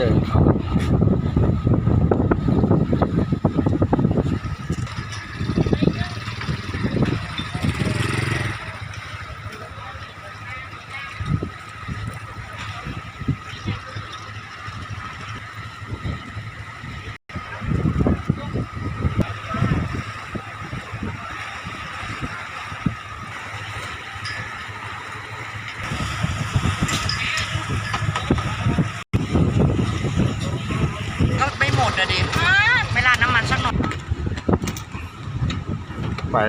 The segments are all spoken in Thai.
Sure.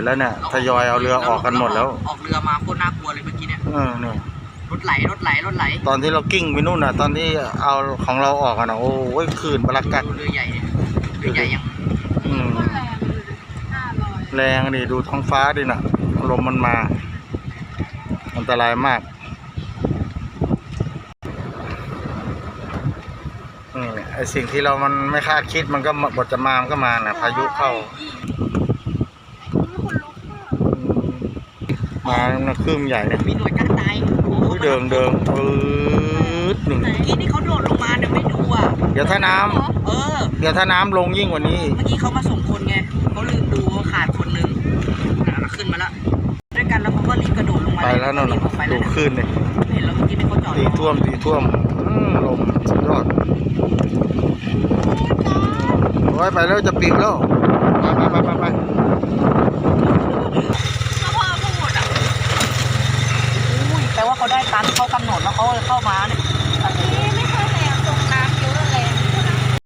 แล้วเนี่ยทยอยเอาเรือออกกันหมดแล้ว ออกเรือมาโคตรน่ากลัวเลยเมื่อกี้เนี่ยเออเนี่ยรถไหลรถไหลรถไหล ตอนที่เรากิ้งไปนู่นน่ะ ตอนที่เอาของเราออกกันนะโอ้ยคลื่นประกัดดูเรือใหญ่เนี่ยเรือใหญ่ยังอืมก็แรงเลยห้าร้อยแรงดิดูท้องฟ้าดิน่ะลมมันมา อันตรายมากนี่ไอสิ่งที่เรามันไม่คาดคิดมันก็บทจะมามันก็มานะพายุเข้า มามันคลื่นใหญ่เนี่ยมีหน่วยกล้าตายโอ้อุ้ยเดิงเดิงปื๊ดหนึ่งเมื่อกี้นี่เขาโดดลงมาเนี่ยไม่ดูอะ เดี๋ยวถ้าน้ำเออ เดี๋ยวถ้าน้ำลงยิ่งกว่านี้เมื่อกี้เขามาส่งคนไงเขาลืมดูว่าขาดคนนึงอะขึ้นมาแล้วด้วยกันแล้วเขาก็รีบกระโดดลงมาไปแล้วนั่นรีน่ะบออกไปแล้ดูวนะ คลื่นเลยเห็นแล้วเมื่อกี้นี่เขาจอดตีท่วมตีท่วมอืมลมสุดยอดโอ้ยไปแล้วจะปิวแล้วไปไปไปไปแล้วพ่อพูดอะอุ้ยแปลว่าเขาได้ตันเขากำหนด แล้วเขาเลยเข้ามาเนี่ย